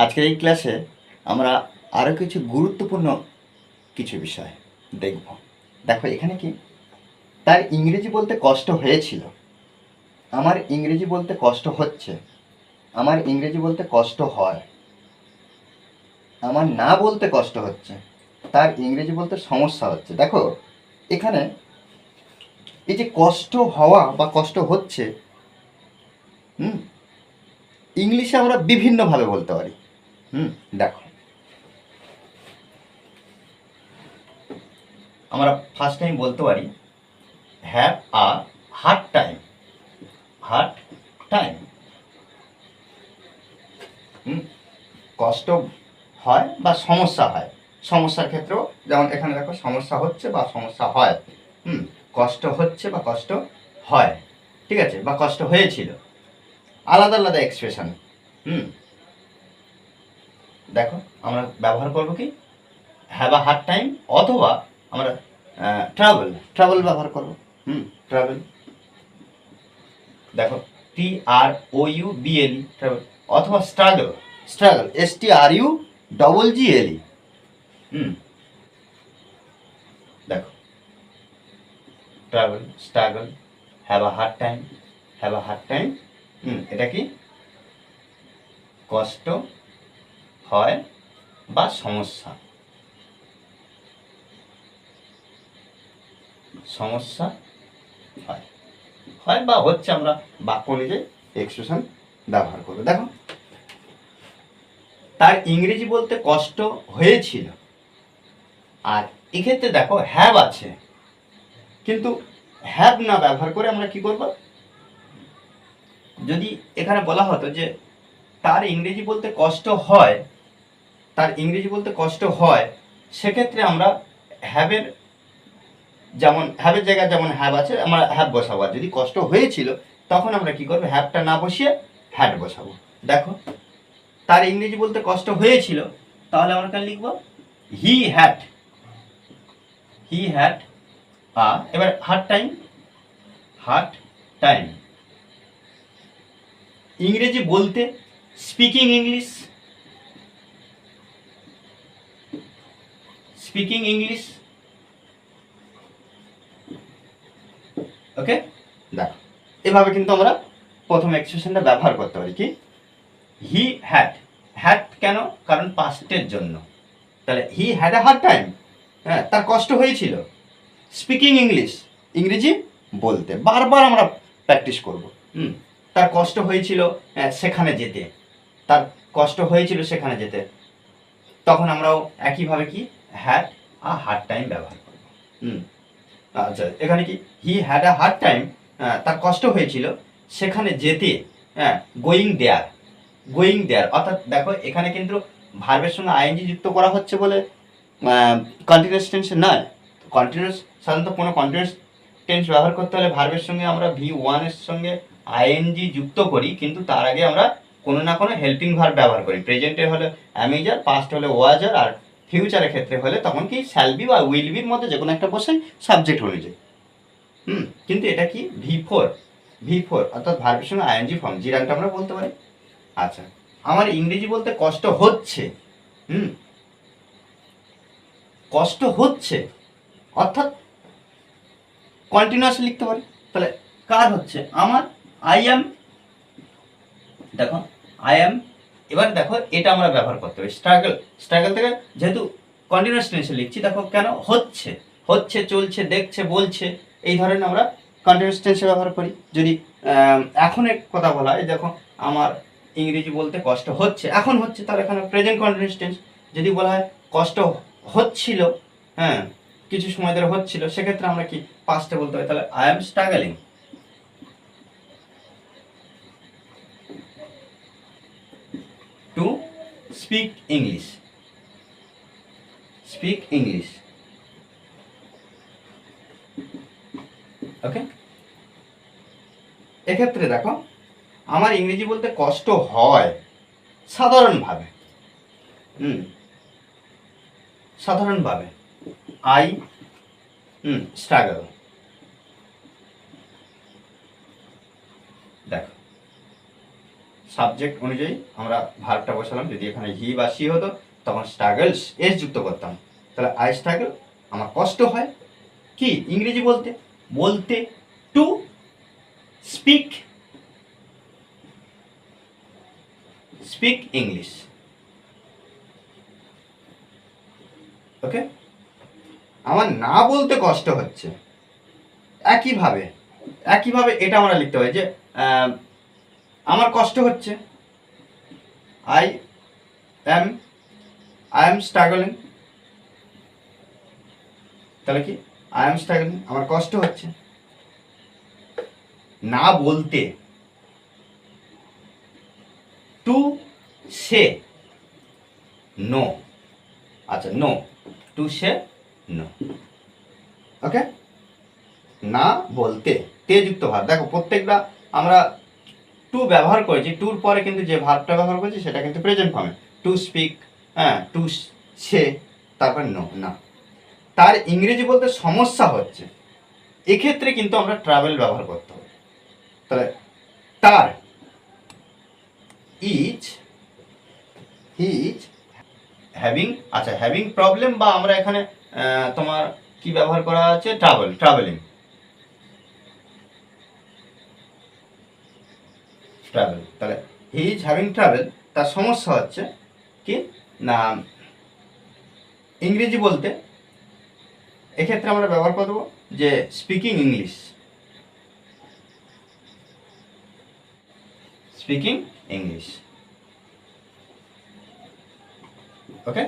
আজকের এই ক্লাসে আমরা আরও কিছু গুরুত্বপূর্ণ কিছু বিষয় দেখব। দেখো, এখানে কি? তার ইংরেজি বলতে কষ্ট হয়েছিল। আমার ইংরেজি বলতে কষ্ট হচ্ছে। আমার ইংরেজি বলতে কষ্ট হয়। আমার না বলতে কষ্ট হচ্ছে। তার ইংরেজি বলতে সমস্যা হচ্ছে। দেখো, এখানে এই যে কষ্ট হওয়া বা কষ্ট হচ্ছে, হুম, ইংলিশে আমরা বিভিন্নভাবে বলতে পারি। হুম, দেখো। আমরা ফার্স্ট টাইম বলতে পারি have a hard time hard time কষ্ট হয় বা সমস্যা হয়। সমস্যার ক্ষেত্রেও, যেমন এখানে দেখো, সমস্যা হচ্ছে বা সমস্যা হয়। হুম, কষ্ট হচ্ছে বা কষ্ট হয়। ঠিক আছে, বা কষ্ট হয়েছিল। আলাদা আলাদা এক্সপ্রেশন হুম দেখো আমরা ব্যবহার করব কি? হ্যাভ আ হার্ড টাইম অথবা আমরা ট্রাভেল ট্রাভেল ব্যবহার করব। হুম ট্রাভেল দেখো T R O U B L E travel অথবা struggle struggle S T R U double G L E hmm. দেখো travel struggle have a hard time have a hard time hmm এটা কি? কষ্ট হয় বা সমস্যা। সমস্যা হয় হয় বা হচ্ছে আমরা বাক্য অনুযায়ী এক্সপ্রেশন ব্যবহার করব। দেখো, তার ইংরেজি বলতে কষ্ট হয়েছিল। আর এক্ষেত্রে দেখো হ্যাভ আছে। কিন্তু হ্যাভ না ব্যবহার করে আমরা কি করব? যদি এখানে বলা হতো যে তার ইংরেজি বলতে কষ্ট হয় তার ইংরেজি বলতে কষ্ট হয়, সেক্ষেত্রে আমরা হ্যাভের যেমন হ্যাভের জায়গায় যেমন হ্যাভ আছে, আমরা হ্যাভ বসাবো। যদি কষ্ট হয়েছিল, তখন আমরা কি করব? হ্যাভটা না বসিয়ে হ্যাড বসাবো। দেখো, তার ইংরেজি বলতে কষ্ট হয়েছিল, তাহলে আমরা কেন লিখব? হি হ্যাট হি হ্যাট আ এবার হার্ড টাইম হার্ড টাইম ইংরেজি বলতে speaking English speaking English okay দেখো এভাবে কিন্তু আমরা প্রথম এক্সপ্রেশনটা ব্যবহার করতে পারি কি? হি হ্যাড হ্যাড কেন? কারণ পাস্টের জন্য। তাহলে he had a hard time হ্যাঁ তার কষ্ট হয়েছিল। স্পিকিং ইংলিশ ইংরেজি বলতে বারবার আমরা প্র্যাকটিস করব। হুম তার কষ্ট হয়েছিল আহ, সেখানে যেতে। তার কষ্ট হয়েছিল সেখানে যেতে। তখন আমরাও একইভাবে কি? হ্যাড আ হার্ড টাইম ব্যবহার করব হুম। আচ্ছা এখানে কি? He had a hard time তার কষ্ট হয়েছিল সেখানে যেতে হ্যাঁ গোয়িং দেয়ার গোয়িং দেয়ার অর্থাৎ দেখো এখানে কিন্তু ভার্বের সঙ্গে আইএনজি যুক্ত করা হচ্ছে বলে কন্টিনিউস টেন্স নয়। কন্টিনিউস সাধারণত কোনো কন্টিনিউস টেন্স ব্যবহার করতে হলে ভার্বের সঙ্গে আমরা ভি ওয়ানের সঙ্গে আইএনজি যুক্ত করি কিন্তু তার আগে আমরা কোনো না কোনো হেল্পিং ভার্ব ব্যবহার করি। প্রেজেন্টে হলে অ্যামেজার পাস্ট হলে ওয়াজার আর ফিউচারের ক্ষেত্রে হলে তখন কি শ্যালবি বা উইল বির মধ্যে যে কোনো একটা বসে সাবজেক্ট অনুযায়ী হুম, কিন্তু এটা কি? ভি ফোর ভি ফোর অর্থাৎ ভার্বের সঙ্গে আইএনজি ফর্ম জিরানটা আমরা বলতে পারি। আচ্ছা আমার ইংরেজি বলতে কষ্ট হচ্ছে। হুম, কষ্ট হচ্ছে, অর্থাৎ কন্টিনিউয়াস লিখতে পারি। তাহলে কার হচ্ছে? আমার আই অ্যাম দেখো আই অ্যাম এবার দেখো, এটা আমরা ব্যবহার করতে হবে। স্ট্রাগল স্ট্রাগল থেকে যেহেতু কন্টিনিউয়াস টেন্সে লিখছি, দেখো কেন হচ্ছে? হচ্ছে, চলছে, দেখছে, বলছে, এই ধরনের আমরা কন্টিনিউয়াস টেন্সে ব্যবহার করি। যদি এখন এক কথা বলা হয়, দেখো, আমার ইংরেজি বলতে কষ্ট হচ্ছে, এখন হচ্ছে, তাহলে এখানে প্রেজেন্ট কন্টিনিউয়াস টেন্স যদি বলা হয় কষ্ট হচ্ছিল হ্যাঁ কিছু সময় ধরে হচ্ছিল, সেক্ষেত্রে আমরা কি পাস্টে বলতে হয় তাহলে I am struggling to speak English speak English okay এক্ষেত্রে দেখো, আমার ইংরেজি বলতে কষ্ট হয় সাধারণভাবে। হুম? সাধারণভাবে। আই হুম স্ট্রাগল সাবজেক্ট অনুযায়ী আমরা ভার্বটা বসালাম। যদি এখানে হি বা সি হতো, তখন স্ট্রাগলস এস যুক্ত করতাম। তাহলে আই স্ট্রাগল আমার কষ্ট হয়। কি? ইংরেজি বলতে বলতে to speak speak English okay আমার না বলতে কষ্ট হচ্ছে। একইভাবে একইভাবে এটা আমরা লিখতে পারি যে আমার কষ্ট হচ্ছে। I am I am struggling তাহলে কি? আই এম স্ট্রাগলিং আমার কষ্ট হচ্ছে। না বলতে টু সে নো আচ্ছা no to say no okay না বলতে, তে যুক্ত ভাব। দেখো, প্রত্যেকটা আমরা টু ব্যবহার করেছি টুর পরে কিন্তু যে ভাবটা ব্যবহার করেছি, সেটা কিন্তু প্রেজেন্ট ফর্মে টু স্পিক হ্যাঁ টু সে তারপর নো না। তার ইংরেজি বলতে সমস্যা হচ্ছে। এক্ষেত্রে কিন্তু আমরা ট্রাভেল ব্যবহার করতে হবে। তাহলে তার ইজ ইজ হ্যাভিং আচ্ছা হ্যাভিং প্রবলেম বা আমরা এখানে তোমার কি ব্যবহার করা আছে? ট্রাভেল ট্রাভেলিং ট্রাভেল তাহলে হি ইজ হ্যাভিং ট্রাভেল তার সমস্যা হচ্ছে কি? না, ইংরেজি বলতে এক্ষেত্রে আমরা ব্যবহার করব যে speaking English speaking English okay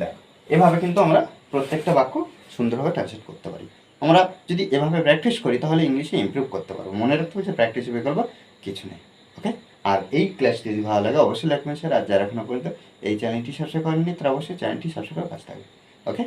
দেখ, এভাবে কিন্তু আমরা প্রত্যেকটা বাক্য সুন্দরভাবে ট্রান্সলেট করতে পারি। আমরা যদি এভাবে প্র্যাকটিস করি, তাহলে ইংলিশে ইমপ্রুভ করতে পারব। মনে রাখতে হবে যে প্র্যাকটিস বিকল্প কিছু নেই। ওকে আর এই ক্লাসটি যদি ভালো লাগে, অবশ্যই লাইক স্যার আর যারা এখনও পর্যন্ত এই চ্যানেলটি সাবস্ক্রাইব করেননি, তারা অবশ্যই চ্যানেলটি সাবস্ক্রাইব করে কাজ থাকবে। ওকে